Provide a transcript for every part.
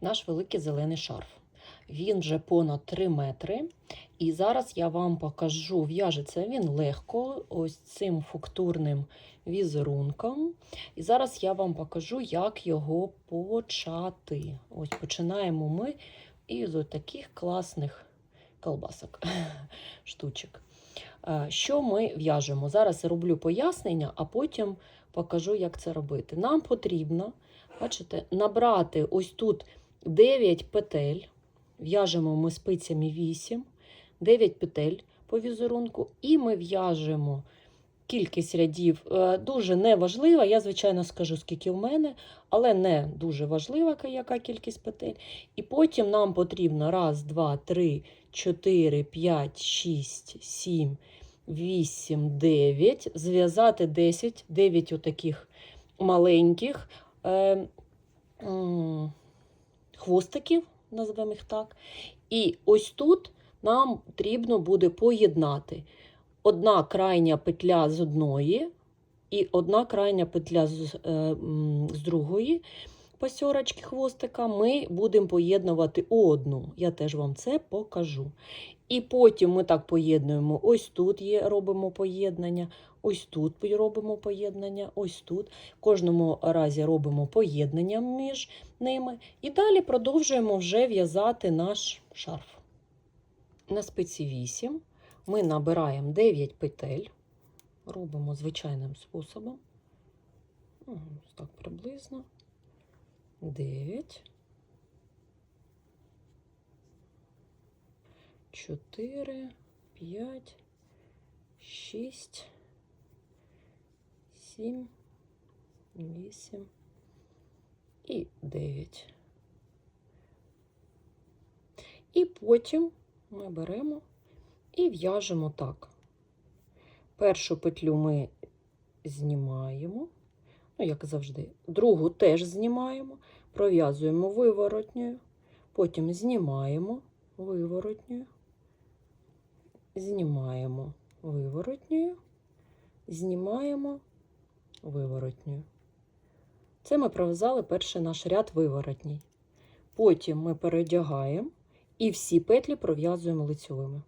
наш великий зелений шарф. Він вже понад 3 метри. І зараз я вам покажу, в'яжеться він легко, ось цим фактурним візерунком. І зараз я вам покажу, як його почати. Ось починаємо ми із таких класних колбасок, штучок. Що ми в'яжемо? Зараз я роблю пояснення, а потім покажу, як це робити. Нам потрібно, бачите, набрати ось тут 9 петель. В'яжемо ми спицями 8, 9 петель по візерунку, і ми в'яжемо кількість рядів. Е, Дуже не важлива, я, звичайно, скажу, скільки в мене, але не дуже важлива, яка кількість петель. І потім нам потрібно 1, 2, 3, 4, 5, 6, 7, 8, 9, зв'язати 10, 9 отаких маленьких е, хвостиків, назвемо їх так. І ось тут нам потрібно буде поєднати одна крайня петля з одної і одна крайня петля з, е, з другої пасьорочки хвостика. Ми будемо поєднувати у одну. Я теж вам це покажу. І потім ми так поєднуємо. Ось тут є, робимо поєднання, ось тут робимо поєднання, ось тут. В кожному разі робимо поєднання між ними. І далі продовжуємо вже в'язати наш шарф. На спиці 8 ми набираємо 9 петель, робимо звичайним способом. Ось так приблизно. 9. 4, 5, 6, 7, 8 і 9. І потім ми беремо і в'яжемо так. Першу петлю ми знімаємо, ну, як завжди, другу теж знімаємо, пров'язуємо виворотньою, потім знімаємо виворотньою, знімаємо виворотньою, знімаємо виворотньою. Це ми пров'язали перший наш ряд виворотній. Потім ми передягаємо і всі петлі пров'язуємо лицьовими.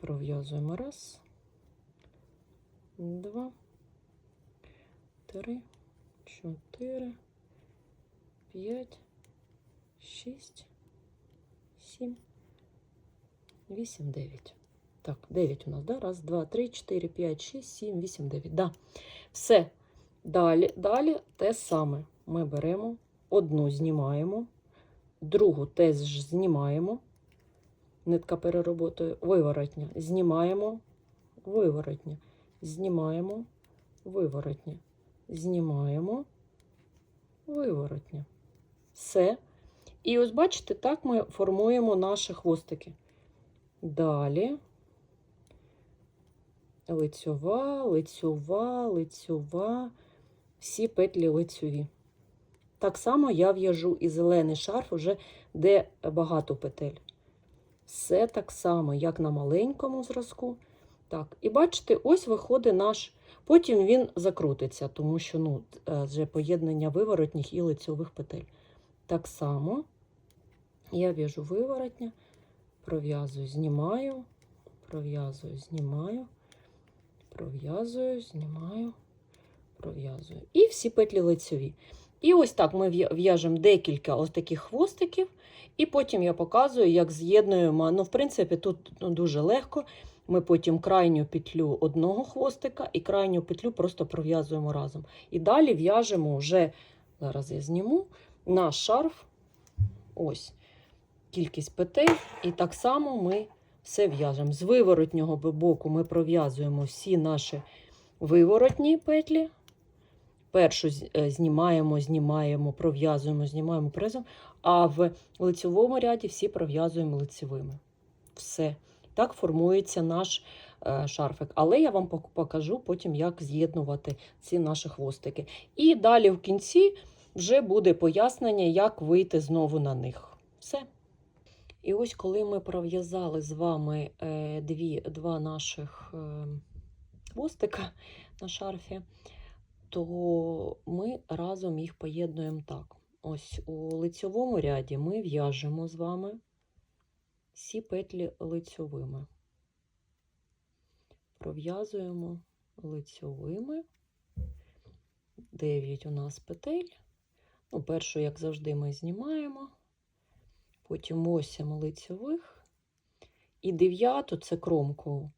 Пров'язуємо раз, два, три, чотири, п'ять, шість, сім, вісім, дев'ять. Так, 9 у нас, да? Раз, два, три, чотири, п'ять, шість, сім, вісім, дев'ять. Да. Все. Далі, далі те саме. Ми беремо, одну знімаємо, другу теж знімаємо. Нитка перероботою, виворотня. Знімаємо, виворотня. Знімаємо, виворотня. Знімаємо, виворотня. Все. І ось бачите, так ми формуємо наші хвостики. Далі лицьова, лицьова, лицьова, всі петлі лицьові. Так само я в'яжу і зелений шарф, вже де багато петель. Все так само, як на маленькому зразку. Так, І бачите, ось виходить наш. Потім він закрутиться, тому що ну, вже поєднання виворотніх і лицьових петель. Так само я в'яжу виворотня, пров'язую, знімаю, пров'язую, знімаю, пров'язую, знімаю, пров'язую. І всі петлі лицьові. І ось так ми в'яжемо декілька ось таких хвостиків, і потім я показую, як з'єднуємо. Ну, в принципі, тут ну, дуже легко. Ми потім крайню петлю одного хвостика і крайню петлю просто пров'язуємо разом. І далі в'яжемо вже, зараз я зніму, наш шарф. Ось кількість петель. І так само ми все в'яжемо. З виворотнього боку ми пров'язуємо всі наші виворотні петлі. Першу знімаємо, знімаємо, пров'язуємо, знімаємо призом, а в лицевому ряді всі пров'язуємо лицевими. Все. Так формується наш шарфик. Але я вам покажу потім, як з'єднувати ці наші хвостики. І далі в кінці вже буде пояснення, як вийти знову на них. Все. І ось коли ми пров'язали з вами е, дві, два наших е, хвостика на шарфі, то ми разом їх поєднуємо так. ось у лицьовому ряді ми в'яжемо з вами всі петлі лицьовими. Пров'язуємо лицьовими. 9 у нас петель. Ну, першу, як завжди, ми знімаємо, потім 8 лицьових. І дев'яту, це кромкову,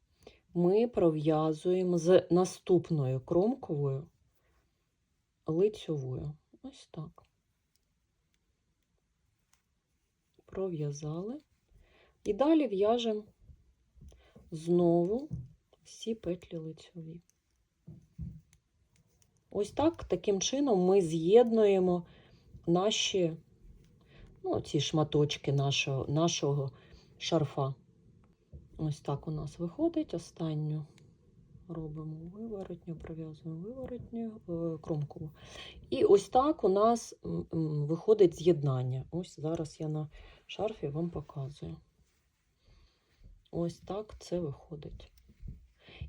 ми пров'язуємо з наступною кромковою лицьовою. Ось так. Пров'язали. І далі в'яжемо знову всі петлі лицьові. Ось так, таким чином ми з'єднуємо наші, ну, ці шматочки нашого, нашого шарфа. Ось так у нас виходить. Останню робимо виворотню, пров'язуємо виворотню е, кромкову. І ось так у нас виходить з'єднання. Ось зараз я на шарфі вам показую. Ось так це виходить.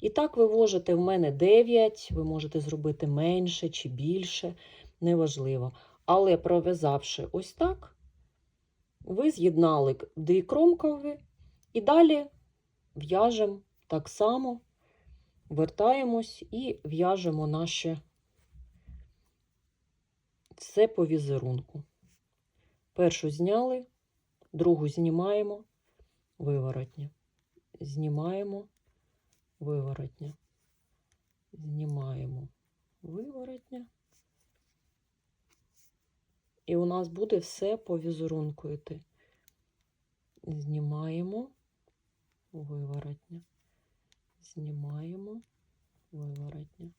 І так ви ввожите в мене 9, ви можете зробити менше чи більше, неважливо. Але пров'язавши ось так, ви з'єднали дві кромкові і далі в'яжемо так само, вертаємось і в'яжемо наше все по візерунку. Першу зняли, другу знімаємо, виворотня. Знімаємо, виворотня. Знімаємо виворотня. І у нас буде все по візерунку йти. Знімаємо виворотня. Знімаємо виворотня.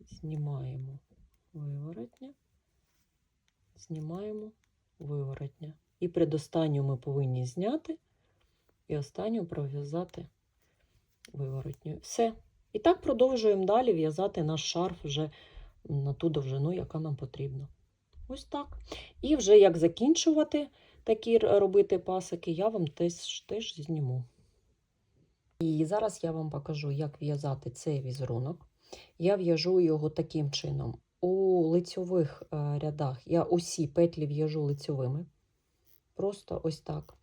Знімаємо виворотня. Знімаємо виворотня. І предостанню ми повинні зняти, і останню пров'язати виворотню. Все. І так продовжуємо далі в'язати наш шарф вже на ту довжину, яка нам потрібна. Ось так. І вже як закінчувати такі робити пасики, я вам теж, теж зніму. І зараз я вам покажу, як в'язати цей візерунок. Я в'яжу його таким чином. У лицьових е, рядах я усі петлі в'яжу лицьовими. Просто ось так.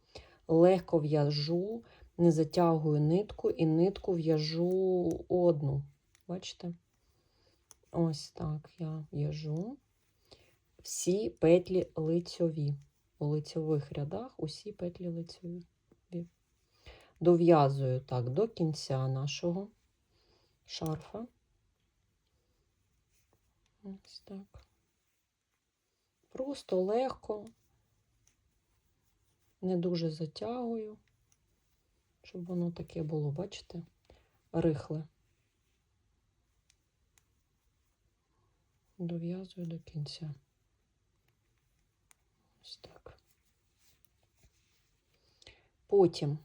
Легко в'яжу, не затягую нитку і нитку в'яжу одну. Бачите? Ось так я в'яжу. Всі петлі лицьові. У лицьових рядах усі петлі лицьові. Дов'язую так до кінця нашого шарфа. Ось так. Просто легко, не дуже затягую, щоб воно таке було, бачите, рихле. Дов'язую до кінця. Ось так. Потім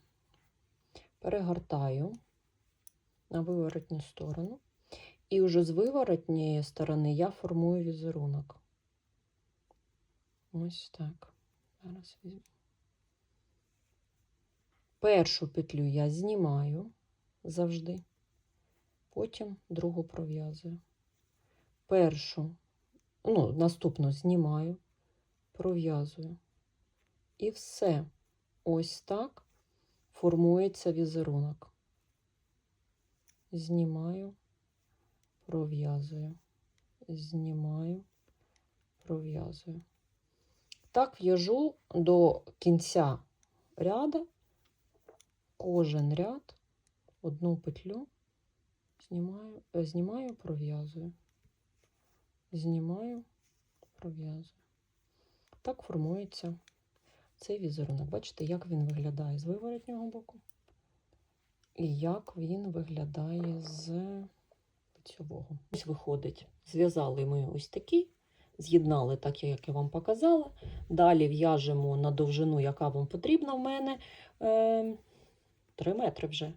перегортаю на виворотню сторону. І вже з виворотньої сторони я формую візерунок. Ось так. Зараз візьму. Першу петлю я знімаю завжди, потім другу пров'язую. Першу, ну, наступну знімаю, пров'язую. І все. Ось так формується візерунок. Знімаю, пров'язую, знімаю, пров'язую. Так в'яжу до кінця ряда, кожен ряд, одну петлю, знімаю, е, знімаю, пров'язую, знімаю, пров'язую. Так формується цей візерунок. Бачите, як він виглядає з виворотнього боку і як він виглядає з лицьового. Ось виходить. Зв'язали ми ось такі, з'єднали так, як я вам показала. Далі в'яжемо на довжину, яка вам потрібна в мене. Е, 3 метри вже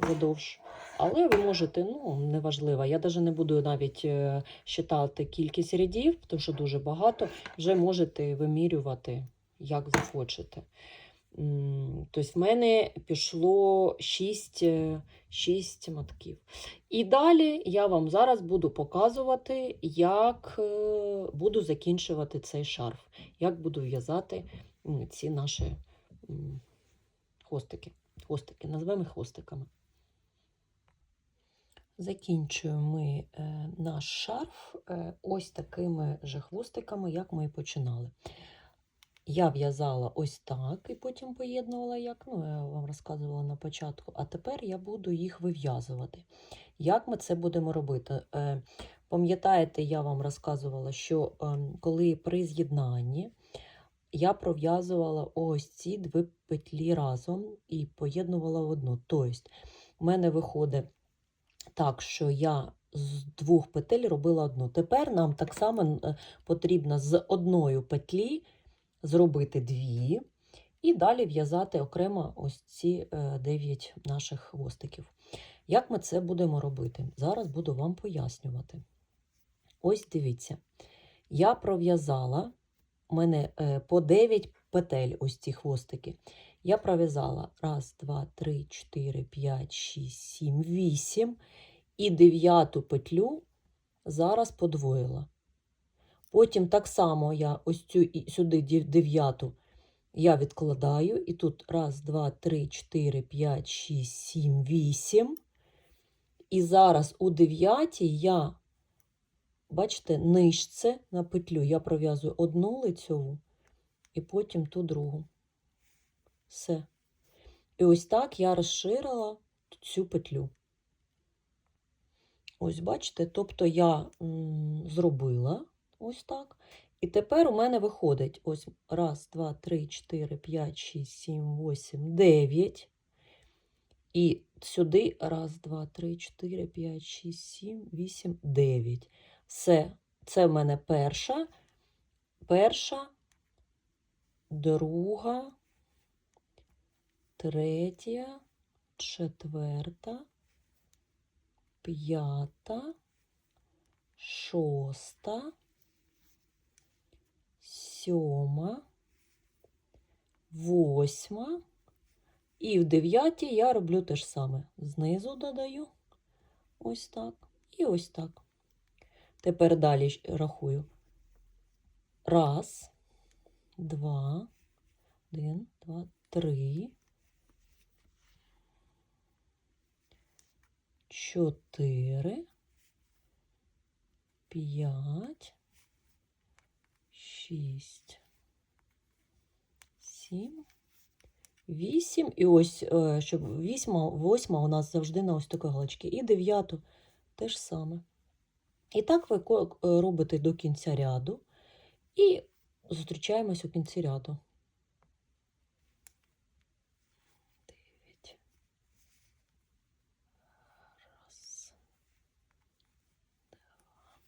задовж. Але ви можете, ну, неважливо, я навіть не буду навіть е, считати кількість рядів, тому що дуже багато. Вже можете вимірювати, як захочете. Тобто в мене пішло 6, 6 мотків. І далі я вам зараз буду показувати, як е, буду закінчувати цей шарф, як буду в'язати ці наші хвостики. Хвостики, назвемо хвостиками. Закінчуємо ми е, наш шарф е, ось такими же хвостиками, як ми і починали. Я в'язала ось так і потім поєднувала, як ну, я вам розказувала на початку. А тепер я буду їх вив'язувати. Як ми це будемо робити? Е, Пам'ятаєте, я вам розказувала, що е, коли при з'єднанні я пров'язувала ось ці дві петлі разом і поєднувала в одну. Тобто, в мене виходить так, що я з двох петель робила одну. Тепер нам так само е, потрібно з одної петлі зробити дві, і далі в'язати окремо ось ці 9 наших хвостиків. Як ми це будемо робити? Зараз буду вам пояснювати. Ось дивіться, я пров'язала у мене е, по 9 петель ось ці хвостики. Я пров'язала раз, два, три, чотири, п'ять, шість, сім, вісім. І дев'яту петлю зараз подвоїла. Потім так само я ось цю сюди дев'яту я відкладаю, і тут раз, два, три, чотири, п'ять, шість, сім, вісім. І зараз у дев'ятій я, бачите, нижче на петлю я пров'язую одну лицьову і потім ту другу. Все. І ось так я розширила цю петлю. Ось бачите, тобто я зробила ось так. І тепер у мене виходить ось раз, два, три, чотири, п'ять, шість, сім, восім, дев'ять. І сюди раз, два, три, чотири, п'ять, шість, сім, вісім, дев'ять. Все, це в мене перша, перша, друга, третя, четверта, п'ята, шоста, сьома, восьма. І в дев'ятій я роблю те ж саме. Знизу додаю ось так і ось так. Тепер далі рахую. Раз, два, один, два, три, чотири, п'ять, шість, сім, вісім. І ось, е, щоб вісьма, восьма у нас завжди на ось такій галочці. І дев'яту те ж саме. І так ви е, робите до кінця ряду. І зустрічаємось у кінці ряду. Дев'ять. Раз. Два.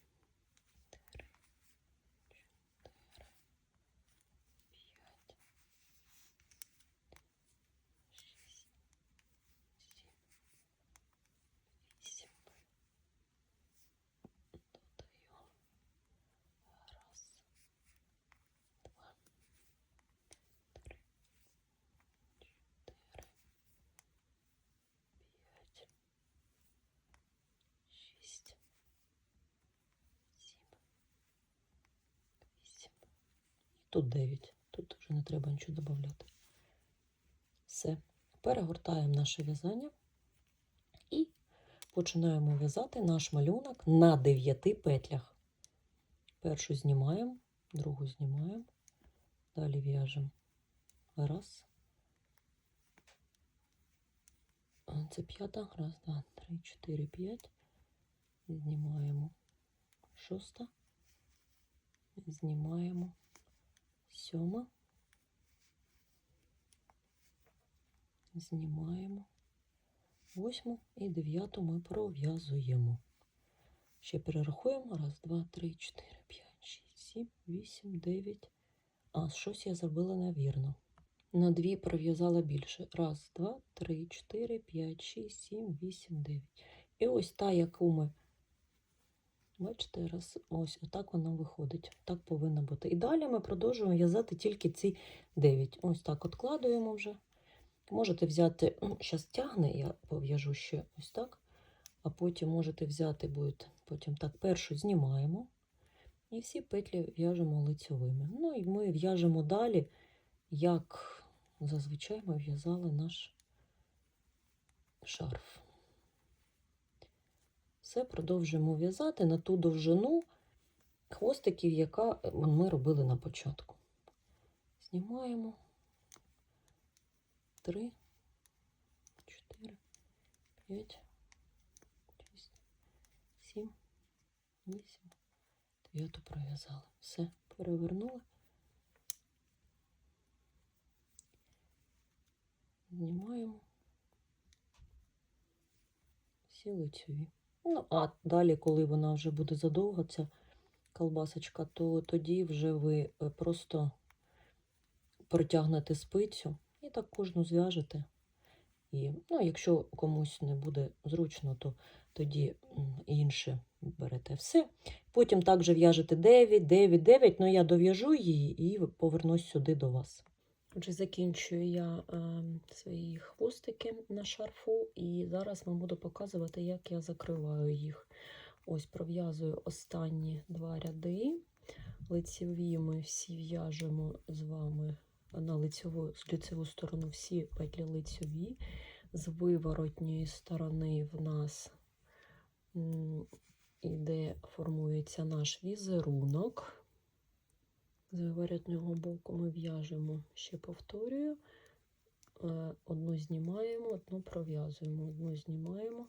Три. Чотири. П'ять. Шість. Сім. Вісім. Додаю. Раз. Два. Три. Чотири. П'ять. Шість. Сім. Вісім. І тут дев'ять. Тут вже не треба нічого додати. Все. Перегортаємо наше в'язання і починаємо в'язати наш малюнок на 9 петлях. Першу знімаємо, другу знімаємо, далі в'яжемо. Раз. Це п'ята. Раз, два, три, чотири, п'ять. Знімаємо. Шоста. Знімаємо. Сьома. Знімаємо. Восьму і дев'яту ми пров'язуємо. Ще перерахуємо. Раз, два, три, чотири, п'ять, шість, сім, вісім, дев'ять. А, щось я зробила невірно. На дві пров'язала більше. Раз, два, три, чотири, п'ять, шість, сім, вісім, дев'ять. І ось та, яку ми Бачите, раз, ось отак воно виходить. Так повинно бути. І далі ми продовжуємо в'язати тільки ці 9. Ось так откладуємо вже. Можете взяти, ну, зараз тягне, я пов'яжу ще ось так, а потім можете взяти, буде потім так, першу знімаємо. І всі петлі в'яжемо лицьовими. Ну і ми в'яжемо далі, як зазвичай ми в'язали наш шарф. Все продовжуємо в'язати на ту довжину хвостиків, яка ми робили на початку. Знімаємо 3, 4, 5, 6, 7, 8, 9 пров'язали. Все, перевернули. Знімаємо всі лицьові. Ну, а далі, коли вона вже буде задовга, ця колбасочка, то тоді вже ви е, просто протягнете спицю і так кожну зв'яжете. І, ну, якщо комусь не буде зручно, то тоді інше берете все. Потім також в'яжете 9, 9, 9, ну я дов'яжу її і повернусь сюди до вас. Отже, закінчую я е, свої хвостики на шарфу, і зараз вам буду показувати, як я закриваю їх. Ось пров'язую останні два ряди. Лицеві ми всі в'яжемо з вами на лицеву, з лицеву сторону всі петлі лицеві. З виворотньої сторони в нас іде, формується наш візерунок. З виворотнього боку ми в'яжемо, ще повторюю, е, одну знімаємо, одну пров'язуємо, одну знімаємо,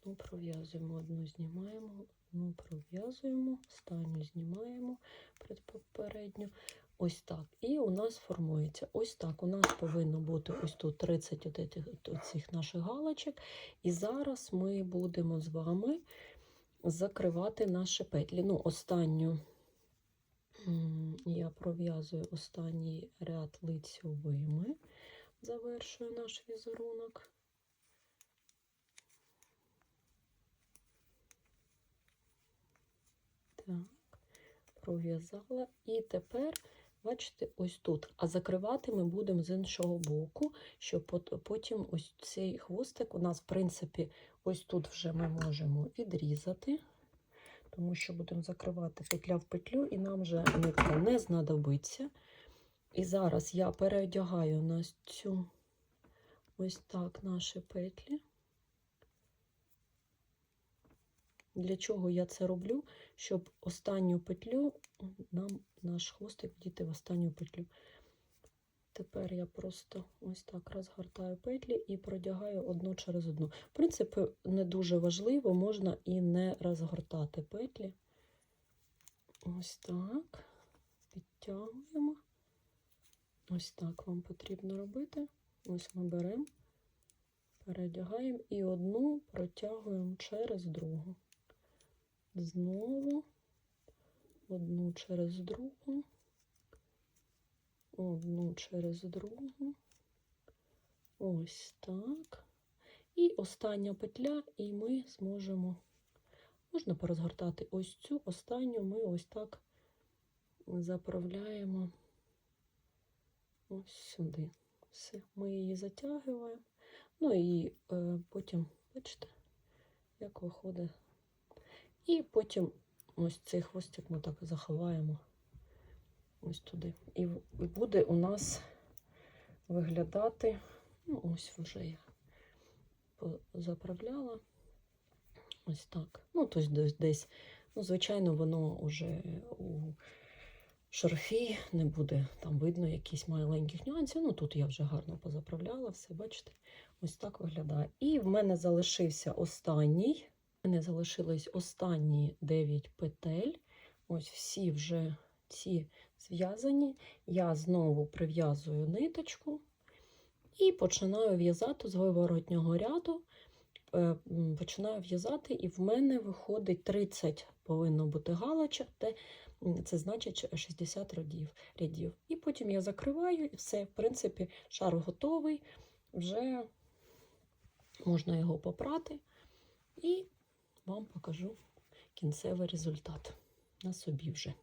одну пров'язуємо, одну знімаємо, одну пров'язуємо, останню знімаємо предпопередню. Ось так. І у нас формується ось так. У нас повинно бути ось тут 30 от этих- цих наших галочок. І зараз ми будемо з вами закривати наші петлі. Ну, останню я пров'язую останній ряд лицьовими, завершую наш візерунок. Так, пров'язала. І тепер, бачите, ось тут. А закривати ми будемо з іншого боку, щоб потім ось цей хвостик у нас, в принципі, ось тут вже ми можемо відрізати, тому що будемо закривати петля в петлю, і нам вже нитка не знадобиться. І зараз я переодягаю на цю ось так наші петлі. Для чого я це роблю? Щоб останню петлю нам наш хвостик вдіти в останню петлю. Тепер я просто ось так розгортаю петлі і продягаю одну через одну. В принципі, не дуже важливо, можна і не розгортати петлі. Ось так. Підтягуємо. Ось так вам потрібно робити. Ось ми беремо, передягаємо і одну протягуємо через другу. Знову одну через другу, одну через другу. Ось так. І остання петля, і ми зможемо, можна порозгортати ось цю останню, ми ось так заправляємо ось сюди. Все, ми її затягуємо. Ну і е, потім, бачите, як виходить. І потім ось цей хвостик ми так заховаємо ось туди. І буде у нас виглядати, ну ось вже я заправляла. Ось так. Ну, тобто десь, ну, звичайно, воно вже у шарфі не буде там видно якісь маленьких нюансів. Ну, тут я вже гарно позаправляла, все, бачите, ось так виглядає. І в мене залишився останній. У мене залишились останні 9 петель. Ось всі вже ці зв'язані. Я знову прив'язую ниточку і починаю в'язати з виворотнього ряду. Е, Починаю в'язати, і в мене виходить 30 повинно бути галочок, це значить 60 рядів. рядів. І потім я закриваю і все. В принципі, шар готовий, вже можна його попрати. І вам покажу кінцевий результат на собі вже.